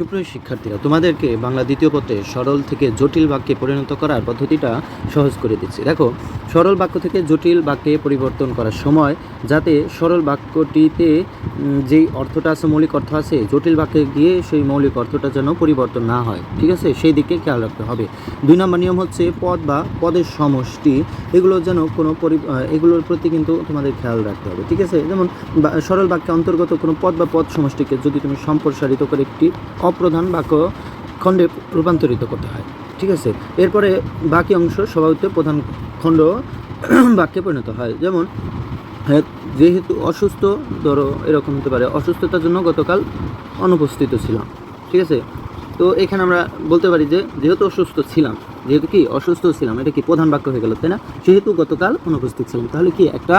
সুপ্রিয় শিক্ষার্থীরা, তোমাদেরকে বাংলা দ্বিতীয় পত্রে সরল থেকে জটিল বাক্যে পরিণত করার পদ্ধতিটা সহজ করে দিচ্ছি। দেখো, সরল বাক্য থেকে জটিল বাক্যে পরিবর্তন করার সময় যাতে সরল বাক্যটিতে যেই অর্থটা আছে, মৌলিক অর্থ আছে, জটিল বাক্যে গিয়ে সেই মৌলিক অর্থটা যেন পরিবর্তন না হয়, ঠিক আছে? সেই দিকে খেয়াল রাখতে হবে। দুই নম্বর নিয়ম হচ্ছে পদ বা পদের সমষ্টি, এগুলো যেন কোনো এগুলোর প্রতি কিন্তু তোমাদের খেয়াল রাখতে হবে, ঠিক আছে? যেমন সরল বাক্যে অন্তর্গত কোনো পদ বা পদ সমষ্টিকে যদি তুমি সম্প্রসারিত করে একটি অপ্রধান বাক্য খণ্ডে রূপান্তরিত করতে হয়। ঠিক আছে? এরপরে বাকি অংশ স্বভাবত প্রধান খণ্ড বাক্যে পরিণত হয়। যেমন যেহেতু অসুস্থ, ধরো, এরকম হতে পারে। অসুস্থতার জন্য গতকাল অনুপস্থিত ছিলাম। ঠিক আছে? তো এখানে আমরা বলতে পারি যে, যেহেতু অসুস্থ ছিলাম, যেহেতু কি অসুস্থ ছিলাম, এটা কি প্রধান বাক্য হয়ে গেল, তাই না? সেহেতু গতকাল অনুপস্থিত ছিলাম। তাহলে কি একটা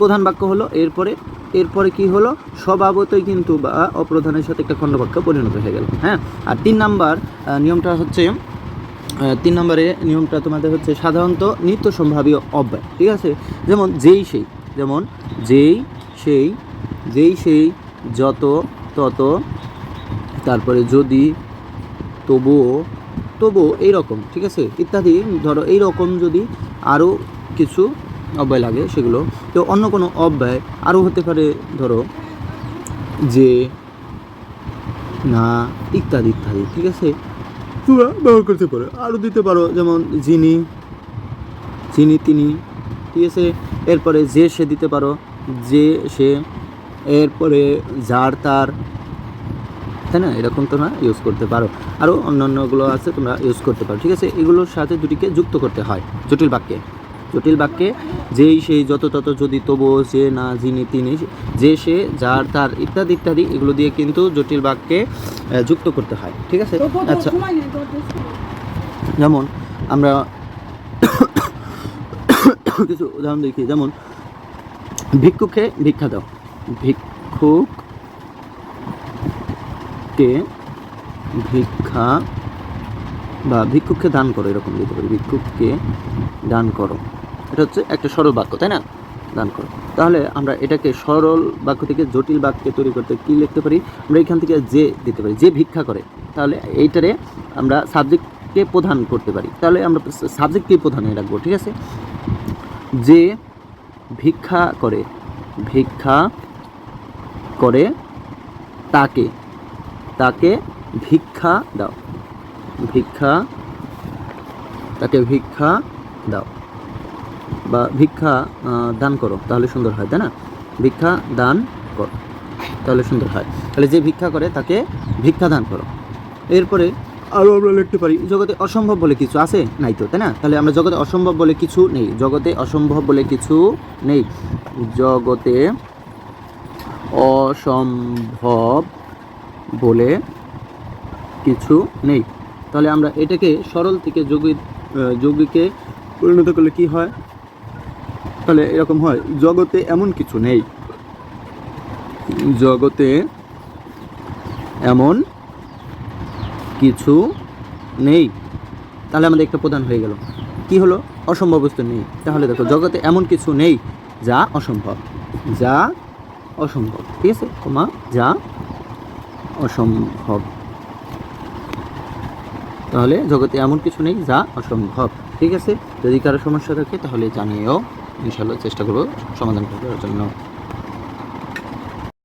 প্রধান বাক্য হলো, এরপরে এরপরে কি হলো? স্বভাবতই কিন্তু বা অপ্রধানের সাথে একটা খণ্ডবাক্য পরিণত হয়ে গেল হ্যাঁ? আর তিন নাম্বার নিয়মটা হচ্ছে তিন নম্বরে নিয়মটা তোমাদের হচ্ছে সাধারণত নিত্য সম্ভাবীয় অব্যয়, ঠিক আছে? যেমন, যেই সেই, যেমন, যেই সেই যেই সেই, যত, তত, তারপরে যদি তবুও তবুও এইরকম, ঠিক আছে? ইত্যাদি, ধরো এইরকম যদি আরও কিছু অব্যয় লাগে সেগুলো, তো অন্য কোনো অব্যয় আরও হতে পারে, ধরো যে না, ইত্যাদি ইত্যাদি, ঠিক আছে? তোমরা ব্যবহার করতে পারো। আরও দিতে পারো, যেমন যিনি যিনি, তিনি, ঠিক আছে? এরপরে যে সে দিতে পারো, যে সে, এরপরে যার, তার তাই না? এরকম তোমরা ইউজ করতে পারো। আরও অন্যান্যগুলো আছে তোমরা ইউজ করতে পারো ঠিক আছে? এগুলোর সাথে দুটিকে যুক্ত করতে হয় জটিল বাক্যে। জটিল বাক্যে যেই সেই যত তত যদি তবু সে না যিনি তিনি যে সে যার তার ইত্যাদি ইত্যাদি এগুলো দিয়ে কিন্তু জটিল বাক্যে যুক্ত করতে হয় ঠিক আছে? আচ্ছা। যেমন আমরা কিছু উদাহরণ দেখি। যেমন ভিক্ষুকে ভিক্ষা দাও। ভিক্ষুককে ভিক্ষা বা ভিক্ষুককে দান করো, এরকম দিতে পারি। ভিক্ষুককে দান করো। এটা হচ্ছে একটা সরল বাক্য, তাই না? দান করো। তাহলে আমরা এটাকে সরল বাক্য থেকে জটিল বাক্যে তৈরি করতে কী লিখতে পারি? আমরা এখান থেকে যে দিতে পারি, যে ভিক্ষা করে, তাহলে এইটারে আমরা সাবজেক্টকে প্রধান করতে পারি। তাহলে আমরা সাবজেক্টকে প্রধানে রাখব, ঠিক আছে? যে ভিক্ষা করে ভিক্ষা করে তাকে তাকে ভিক্ষা দাও। ভিক্ষা, তাকে ভিক্ষা দাও। বা ভিক্ষা দান করো, তাহলে সুন্দর হয়, তাই না? ভিক্ষা, দান করো, তাহলে সুন্দর হয়। তাহলে যে ভিক্ষা করে, তাকে ভিক্ষা দান করো। এরপরে আরও আমরা লিখতে পারি, জগতে অসম্ভব বলে কিছু আছে? নাই তো, তাই না? তাহলে আমরা জগতে অসম্ভব বলে কিছু নেই। জগতে অসম্ভব বলে কিছু নেই। জগতে অসম্ভব বলে কিছু নেই। তাহলে আমরা এটাকে সরল থেকে যোগী আহ, যোগীকে পরিণত করলে কি হয়? তাহলে এরকম হয় জগতে এমন কিছু নেই। জগতে এমন কিছু নেই। তাহলে আমাদের একটা প্রধান হয়ে গেল। কি হলো? অসম্ভব বস্তু নেই। তাহলে দেখো জগতে এমন কিছু নেই যা অসম্ভব। যা অসম্ভব। ঠিক আছে? কমা যা অসম্ভব। তাহলে জগতে এমন কিছু নেই যা অসম্ভব। ঠিক আছে? যদি কারও সমস্যা থাকে তাহলে জানিয়েও ইনশাল্লাহ চেষ্টা করব সমাধান করার জন্য।